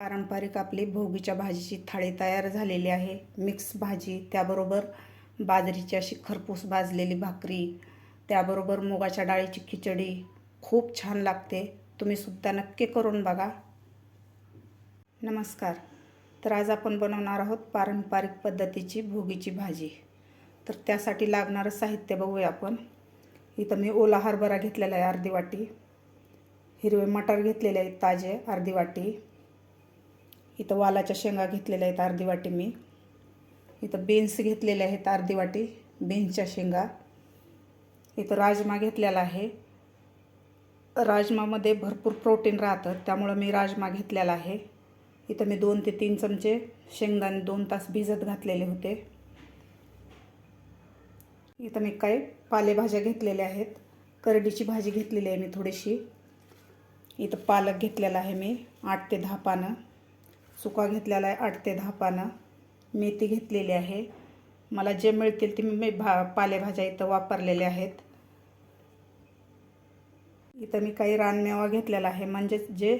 पारंपरिक आपली भोगीच्या भाजीची थाळी तयार झालेली आहे. मिक्स भाजी त्याबरोबर बाजरीची अशी खरपूस भाजलेली भाकरी त्याबरोबर मुगाच्या डाळीची खिचडी. खूप छान लागते. तुम्ही सुद्धा नक्की करून बघा. नमस्कार. तर आज आपण बनवणार आहोत पारंपरिक पद्धतीची भोगीची भाजी. तर त्यासाठी लागणारं साहित्य बघूया आपण. इथं मी ओला हरभरा घेतलेला आहे अर्धी वाटी. हिरवे मटार घेतलेले आहेत ताजे अर्धी वाटी. इथं वालाच्या शेंगा घेतलेल्या आहेत अर्धी वाटी मी. इथं बीन्स घेतलेले आहेत अर्धी वाटी बीन्सच्या शेंगा. इथं राजमा घेतलेला आहे. राजमामध्ये भरपूर प्रोटीन राहतं त्यामुळं मी राजमा घेतलेला आहे. इथं मी दोन ते तीन चमचे शेंगदाणे दोन तास भिजत घातलेले होते. इथं मी काही पालेभाज्या घेतलेल्या आहेत. करडीची भाजी घेतलेली आहे मी थोडीशी. इथं पालक घेतलेला आहे मी आठ ते दहा पानं. सुका घेतलेला आहे आठ ते दहा पानं. मेथी घेतलेली आहे. मला जे मिळतील ते मी भा पालेभाज्या इथं वापरलेल्या आहेत. इथं मी काही रानमेवा घेतलेला आहे. म्हणजेच जे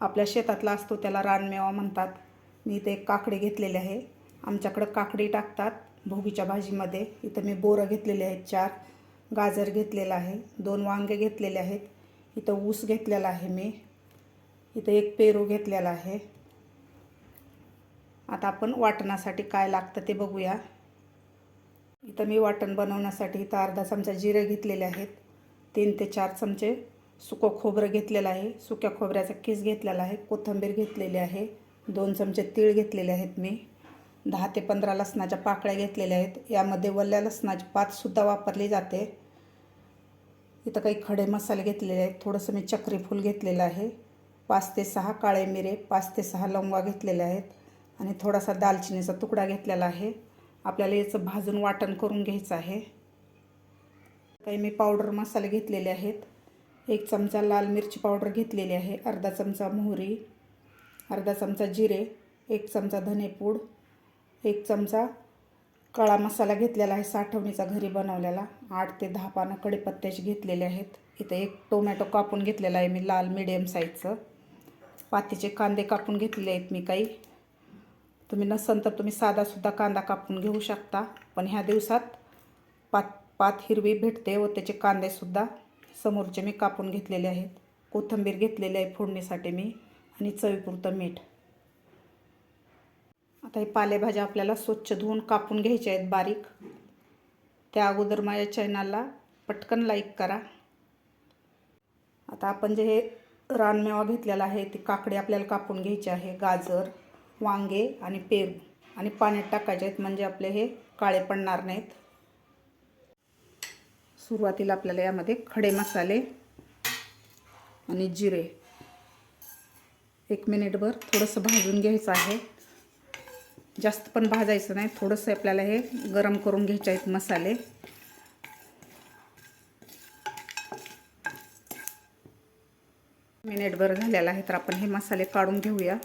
आपल्या शेतातला असतो त्याला रानमेवा म्हणतात. मी इथे एक काकडी घेतलेली आहे. आमच्याकडं काकडी टाकतात भोगीच्या भाजीमध्ये. इथं मी बोरं घेतलेले आहेत चार. गाजर घेतलेलं आहे. दोन वांगे घेतलेले आहेत. इथं ऊस घेतलेला आहे मी. इथं एक पेरू घेतलेला आहे. आता आपण वाटणासाठी काय लागतं ते बघूया. इथं मी वाटण बनवण्यासाठी इथं अर्धा चमचा जिरे घेतलेले आहेत. तीन ते चार चमचे सुकं खोबरं घेतलेलं आहे. सुक्या खोबऱ्याचा किस घेतलेला आहे. कोथिंबीर घेतलेली आहे. दोन चमचे तीळ घेतलेले आहेत मी. दहा ते पंधरा लसणाच्या पाकळ्या घेतलेल्या आहेत. यामध्ये वल्ल्या लसणाची पातसुद्धा वापरली जाते. इथं काही खडे मसाले घेतलेले आहेत. थोडंसं मी चक्री फूल घेतलेलं आहे. पाच ते सहा काळे मिरे पाच ते सहा लवंगा घेतलेल्या आहेत. आणि थोडासा दालचिनीचा तुकडा घेतलेला आहे. आपल्याला याचं भाजून वाटण करून घ्यायचं आहे. काही मी पावडर मसाले घेतलेले आहेत. एक चमचा लाल मिरची पावडर घेतलेली आहे. अर्धा चमचा मोहरी अर्धा चमचा जिरे एक चमचा धनेपूड एक चमचा काळा मसाला घेतलेला आहे साठवणीचा घरी बनवलेला. आठ ते दहा पानं कडीपत्त्याचे घेतलेले आहेत. इथं एक टोमॅटो कापून घेतलेला आहे मी लाल मिडियम साईजचं. पातीचे कांदे कापून घेतलेले आहेत मी काही. तुम्ही नसन तर तुम्ही साधासुद्धा कांदा कापून घेऊ शकता. पण ह्या दिवसात पात पात हिरवी भेटते व त्याचे कांदेसुद्धा समोरचे मी कापून घेतलेले आहेत. कोथिंबीर घेतलेली आहे फोडणीसाठी मी आणि चवीपुरतं मीठ. आता हे पालेभाज्या आपल्याला स्वच्छ धुवून कापून घ्यायच्या आहेत बारीक. त्या अगोदर माझ्या चॅनलला पटकन लाईक करा. आता आपण जे हे रानमेवा घेतलेला आहे ती काकडी आपल्याला कापून घ्यायची आहे गाजर वांगे आणि पेरू आणि पाण्यात टाकायचे आहेत म्हणजे आपले हे काळे पडणार नाहीत. सुरुवातीला आपल्याला यामध्ये खडे मसाले आणि जिरे. एक मिनिटभर थोडंसं भाजून घ्यायचं आहे. जास्त पण भाजायचं नाही थोडंसं आपल्याला हे गरम करून घ्यायचे आहेत मसाले. मिनिटभर झालेला आहे तर आपण हे मसाले काढून घेऊया.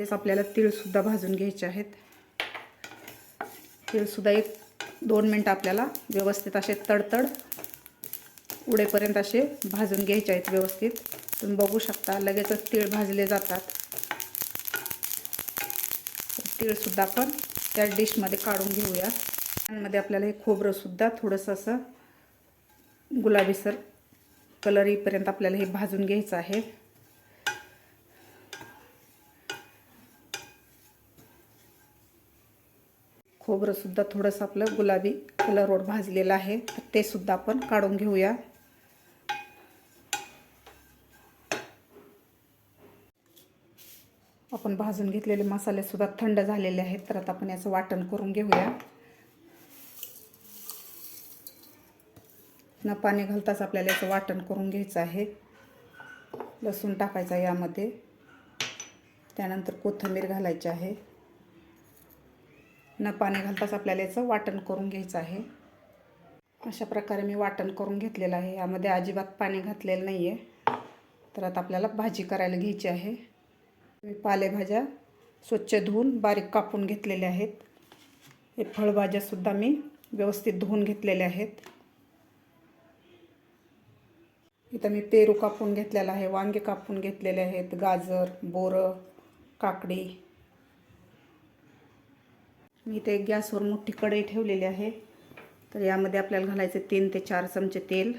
मध्येच आपल्याला तीळसुद्धा भाजून घ्यायचे आहेत. तीळसुद्धा एक दोन मिनटं आपल्याला व्यवस्थित असे तडतड उडेपर्यंत असे भाजून घ्यायचे आहेत व्यवस्थित. तुम्ही बघू शकता लगेचच तीळ भाजले जातात. तीळसुद्धा आपण त्या डिशमध्ये काढून घेऊया. त्यामध्ये आपल्याला हे खोबरंसुद्धा थोडंसं असं गुलाबीसर कलर येईपर्यंत आपल्याला हे भाजून घ्यायचं आहे. खोबरंसुद्धा थोडंसं आपलं गुलाबी कलरवर भाजलेलं आहे. तर ते सुद्धा आपण काढून घेऊया. आपण भाजून घेतलेले मसालेसुद्धा थंड झालेले आहेत. तर आता आपण याचं वाटण करून घेऊया. न पाणी घालताच आपल्याला याचं वाटण करून घ्यायचं आहे. लसूण टाकायचा यामध्ये. त्यानंतर कोथिंबीर घालायची आहे. न पाणी घालताच आपल्याला याचं वाटण करून घ्यायचं आहे. अशा प्रकारे मी वाटण करून घेतलेलं आहे. यामध्ये अजिबात पाणी घातलेलं नाही आहे तर आता आपल्याला भाजी करायला घ्यायची आहे. मी पालेभाज्या स्वच्छ धुवून बारीक कापून घेतलेल्या आहेत. हे फळभाज्यासुद्धा मी व्यवस्थित धुवून घेतलेल्या आहेत. इथं मी पेरू कापून घेतलेला आहे वांगे कापून घेतलेले आहेत गाजर बोरं काकडी मी ते गॅसवर मोठी कढई ठेवलेली आहे. तर यामध्ये आपल्याला घालायचे तीन ते चार चमचे तेल.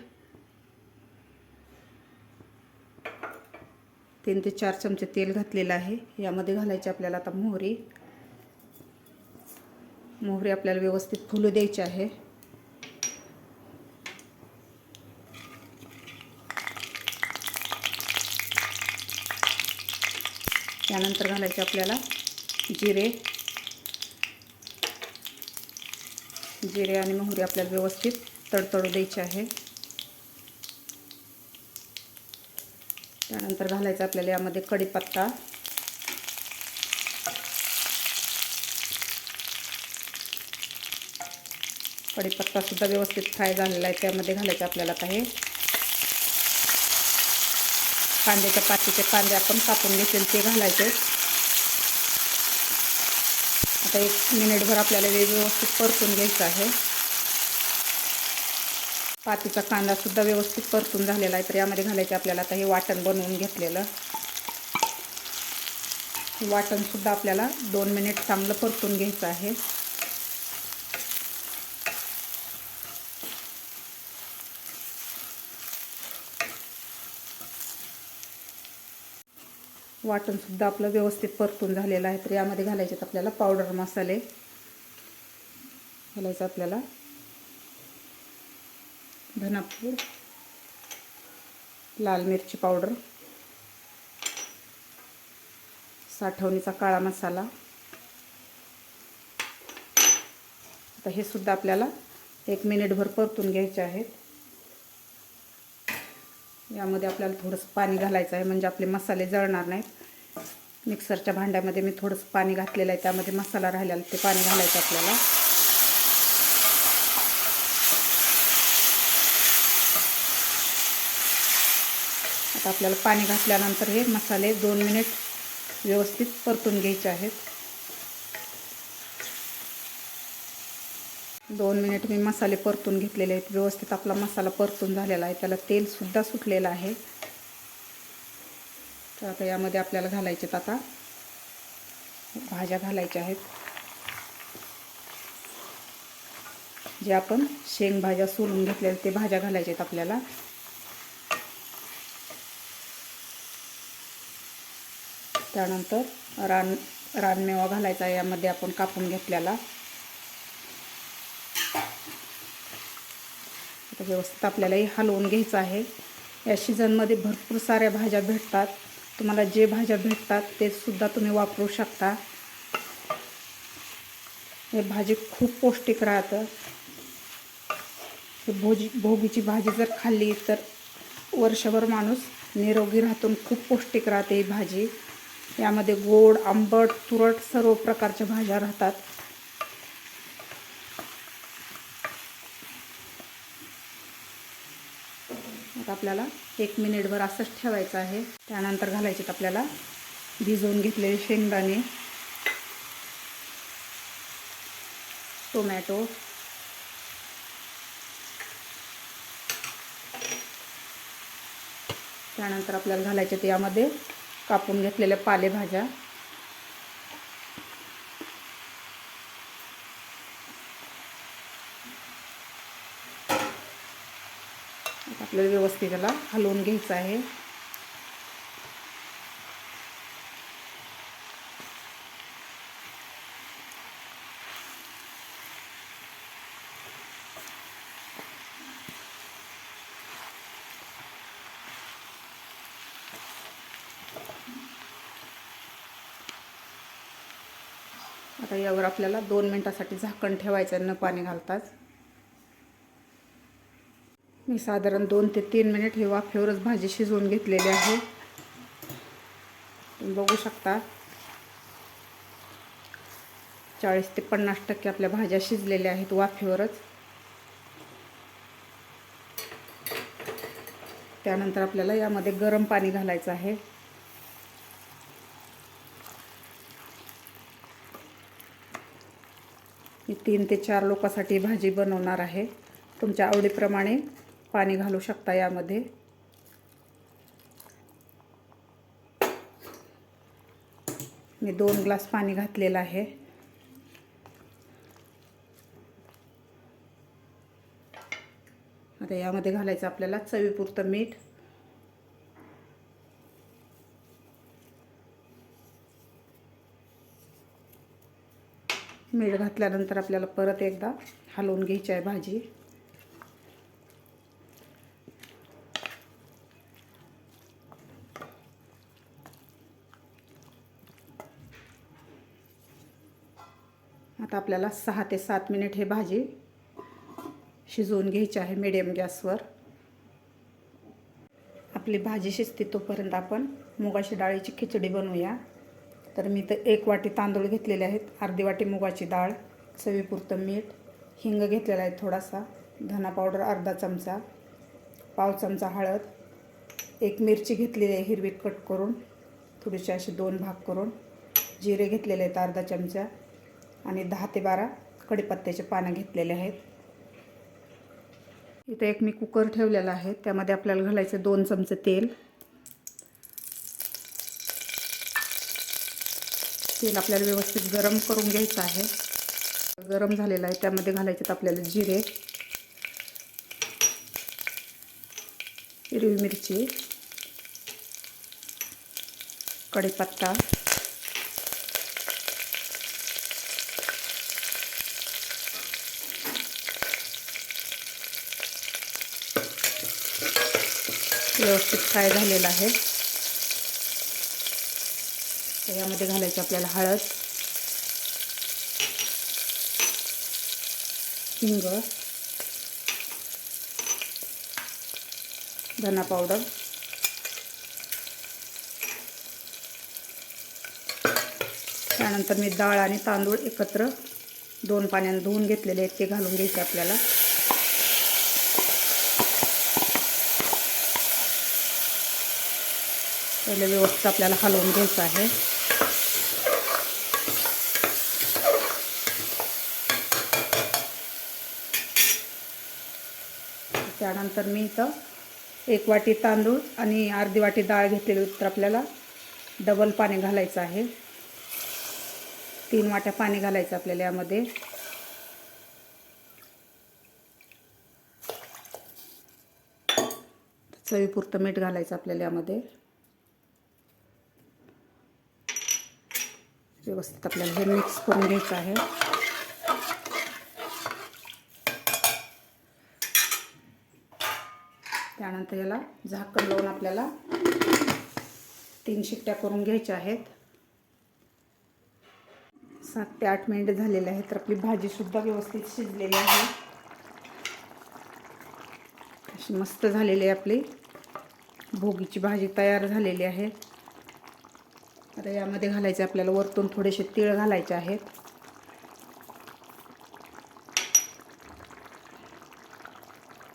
तीन ते चार चमचे तेल घातलेलं आहे. यामध्ये घालायचे आपल्याला आता मोहरी. मोहरी आपल्याला व्यवस्थित फुलू द्यायची आहे. त्यानंतर घालायचे आपल्याला जिरे. जिरे आणि मोहरी आपल्याला व्यवस्थित तडतडू द्यायची आहे. त्यानंतर घालायचं आपल्याला यामध्ये कढीपत्ता. कढीपत्तासुद्धा व्यवस्थित फ्राय झालेला आहे त्यामध्ये घालायचं आपल्याला काही कांद्याच्या पातीचे कांदे आपण कापून घेतील ते घालायचे. आता एक मिनिटभर आपल्याला हे व्यवस्थित परतून घ्यायचं आहे. पातीचा कांदासुद्धा व्यवस्थित परतून झालेला आहे तर यामध्ये घालायचे आपल्याला आता हे वाटण बनवून घेतलेलं. वाटणसुद्धा आपल्याला दोन मिनिट चांगलं परतून घ्यायचं आहे. वाटणसुद्धा आपलं व्यवस्थित परतून झालेलं आहे तर यामध्ये घालायचे आहेत आपल्याला पावडर मसाले. घालायचं आपल्याला. धनापूर लाल मिरची पावडर साठवणीचा काळा मसाला. आता हे सुद्धा आपल्याला एक मिनिटभर परतून घ्यायचे आहेत. यामध्ये आपल्याला थोडंसं पाणी घालायचं आहे म्हणजे आपले मसाले जळणार नाहीत. मिक्सरच्या भांड्यामध्ये मी थोडंसं पाणी घातलेलं आहे त्यामध्ये मसाला राहिलेला ते पाणी घालायचं आपल्याला. आता आपल्याला पाणी घातल्यानंतर हे मसाले दोन मिनिट व्यवस्थित परतून घ्यायचे आहेत. दोन मिनिट मी मसाले परतून घेतलेले आहेत. व्यवस्थित आपला मसाला परतून झालेला आहे. त्याला तेलसुद्धा सुटलेलं आहे. तर आता यामध्ये आपल्याला घालायचे आता. भाज्या घालायच्या आहेत. जे आपण शेंगभाज्या सोलून घेतलेल्या ते भाज्या घालायच्या आहेत आपल्याला. त्यानंतर रान रानमेवा घालायचा आहे. यामध्ये आपण कापून घेतलेला. व्यवस्थित आपल्याला हे हलवून घ्यायचं आहे. या सीझनमध्ये भरपूर साऱ्या भाज्या भेटतात. तुम्हाला जे भाज्या भेटतात ते सुद्धा तुम्ही वापरू शकता. हे भाजी खूप पौष्टिक राहतं. हे भोजी भोगीची भाजी जर खाल्ली तर वर्षभर माणूस निरोगी राहतून खूप पौष्टिक राहते ही भाजी. यामध्ये गोड आंबट तुरट सर्व प्रकारच्या भाज्या राहतात. आता आपल्याला एक मिनिटभर असंच ठेवायचं आहे. त्यानंतर घालायचे आपल्याला भिजवून घेतलेले शेंगदाणे टोमॅटो त्यानंतर आपल्याला घालायचे यामध्ये कापून घेतलेल्या पालेभाज्या. आपल्याला व्यवस्थित त्याला हलवून घ्यायचं आहे. आता यावर आपल्याला दोन मिनटासाठी झाकण ठेवायचं न पाणी घालताच. मी साधारण दोन ते तीन मिनिट हे वाफेवरच भाजी शिजवून घेतलेली आहे. तुम्ही बघू शकता. चाळीस ते पन्नास टक्के आपल्या भाज्या शिजलेल्या आहेत वाफेवरच. त्यानंतर आपल्याला यामध्ये गरम पाणी घालायचं आहे. मी तीन ते चार लोकांसाठी भाजी बनवणार आहे. तुमच्या आवडीप्रमाणे पाणी घालू शकता यामध्ये. मी दोन ग्लास पाणी घातलेलं आहे. आता यामध्ये घालायचं आपल्याला चवीपुरतं मीठ. मीठ घातल्यानंतर आपल्याला परत एकदा हलवून घ्यायची आहे भाजी. आता आपल्याला सहा ते सात मिनिट हे भाजी शिजवून घ्यायची आहे मिडियम गॅसवर. आपली भाजी शिजते तोपर्यंत आपण मुगाची डाळीची खिचडी बनवूया. तर मी तर एक वाटी तांदूळ घेतलेले आहेत. अर्धी वाटी मुगाची डाळ चवीपुरतं मीठ हिंग घेतलेला आहे थोडासा धना पावडर अर्धा चमचा पाव चमचा हळद एक मिरची घेतलेली आहे हिरवी कट करून थोडीशी असे दोन भाग करून जिरे घेतलेले आहेत अर्धा चमचा आणि दहा ते बारा कढीपत्त्याचे पानं घेतलेले आहेत. इथे एक मी कुकर ठेवलेला आहे. त्यामध्ये आपल्याला घालायचं दोन चमचे तेल. तेल आपल्याला व्यवस्थित गरम करून घ्यायचं आहे. गरम झालेलं आहे. त्यामध्ये घालायचे आपल्याला जिरे हिरवी मिरची कढीपत्ता व्यवस्थित फ्राय झालेला आहे. तर यामध्ये घालायची आपल्याला हळद हिंग धना पावडर त्यानंतर मी डाळ आणि तांदूळ एकत्र दोन पाण्याने धुवून घेतलेले आहेत ते घालून घ्यायचे आपल्याला. पहिले व्यवस्थित आपल्याला हलवून घ्यायचं आहे. त्यानंतर मी इथं एक वाटी तांदूळ आणि अर्धी वाटी डाळ घेतलेली तर आपल्याला डबल पाणी घालायचं आहे. तीन वाट्या पाणी घालायचं आपल्याला यामध्ये. चवीपुरतं मीठ घालायचं आपल्याला यामध्ये. व्यवस्थित आपल्याला हे मिक्स करून घ्यायचं आहे. त्यानंतर याला झाकण लावून आपल्याला तीन शिट्ट्या करून घ्यायच्या आहेत. सात ते आठ मिनिट झालेले आहेत तर आपली भाजीसुद्धा व्यवस्थित शिजलेली आहे. अशी मस्त झालेली आहे आपली. भोगीची भाजी तयार झालेली आहे. आता यामध्ये घालायचे आपल्याला वरतून थोडेसे तीळ घालायचे आहेत.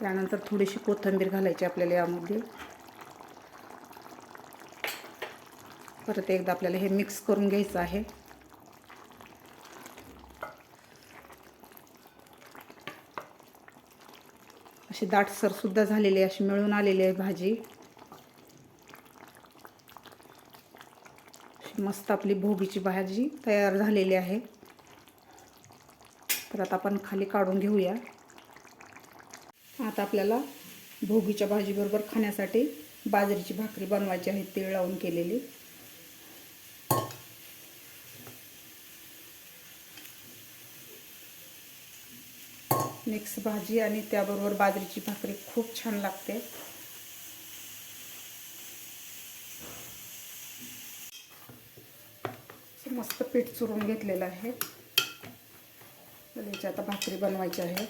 त्यानंतर थोडीशी कोथिंबीर घालायची आपल्याला यामध्ये. परत एकदा आपल्याला हे मिक्स करून घ्यायचं आहे. अशी दाटसर सुद्धा झालेली अशी मिळून आलेली आहे भाजी. मस्त आपली भोगीची भाजी तयार झालेली आहे. तर आता आपण खाली काढून घेऊया. आता आपल्याला भोगीच्या भाजीबरोबर खाण्यासाठी बाजरीची भाकरी बनवायची आहे तीळ लावून केलेली. मिक्स भाजी आणि त्याबरोबर बाजरीची भाकरी खूप छान लागते. मस्त पीठ चुरून घेतलेलं आहे. याची आता भाकरी बनवायची आहे.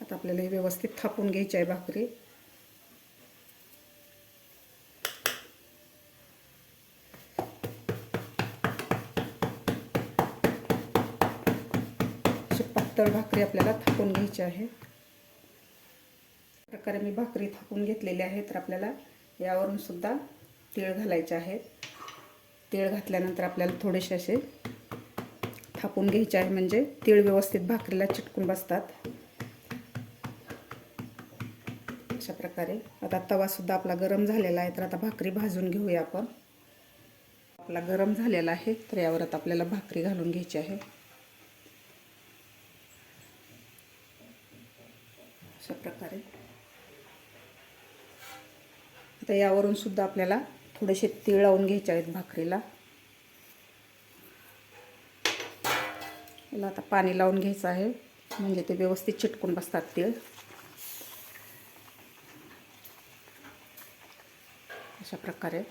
आता आपल्याला हे व्यवस्थित थापून घ्यायची आहे भाकरी. पातळ भाकरी आपल्याला थापून घ्यायची आहे. प्रकारे मी भाकरी थापून घेतलेली आहे तर आपल्याला यावरून सुद्धा तीळ घालायचे आहेत तीळ घातल्यानंतर आपल्याला थोडेसे असे थापून घ्यायचे आहे म्हणजे तीळ व्यवस्थित भाकरीला चिटकून बसतात. अशा प्रकारे. आता तवासुद्धा आपला गरम झालेला आहे तर आता भाकरी भाजून घेऊया आपण. आपला गरम झालेला आहे तर यावर आता आपल्याला भाकरी घालून घ्यायची आहे. अशा प्रकारे आता यावरून सुद्धा आपल्याला थोडेसे तीळ लावून घ्यायचे आहेत भाकरीला. याला आता पाणी लावून घ्यायचं आहे म्हणजे ते व्यवस्थित चिटकून बसतात तीळ. अशा प्रकारे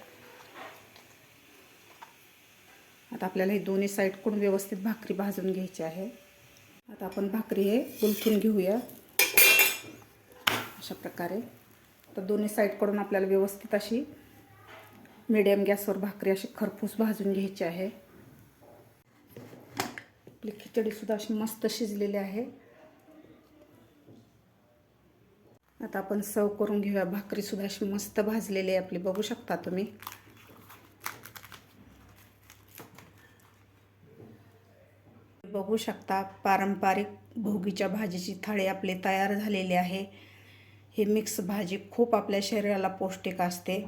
आता आपल्याला हे दोन्ही साईडकडून व्यवस्थित भाकरी भाजून घ्यायची आहे. आता आपण भाकरी हे उलथून घेऊया. अशा प्रकारे. तर दोन्ही साईडकडून आपल्याला व्यवस्थित अशी मिडियम गॅसवर भाकरी अशी खरपूस भाजून घ्यायची आहे. आपली खिचडीसुद्धा अशी मस्त शिजलेली आहे. आता आपण सर्व करून घेऊया. भाकरीसुद्धा अशी मस्त भाजलेली आहे आपली. बघू शकता तुम्ही. बघू शकता पारंपरिक भोगीच्या भाजीची थाळी आपली तयार झालेली आहे. ही मिक्स भाजी खूप आपल्या शरीराला पौष्टिक असते.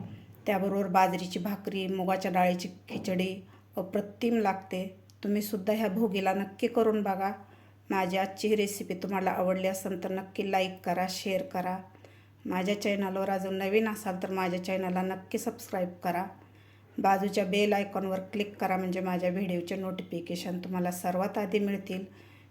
त्याबरोबर बाजरीची भाकरी मुगाच्या डाळीची खिचडी अप्रतिम लागते. तुम्हीसुद्धा ह्या भोगीला नक्की करून बघा. माझी आजची ही रेसिपी तुम्हाला आवडली असेल तर नक्की लाईक करा शेअर करा. माझ्या चॅनलवर अजून नवीन असाल तर माझ्या चॅनलला नक्की सबस्क्राईब करा. बाजूच्या बेल आयकॉनवर क्लिक करा म्हणजे माझ्या व्हिडिओचे नोटिफिकेशन तुम्हाला सर्वात आधी मिळतील.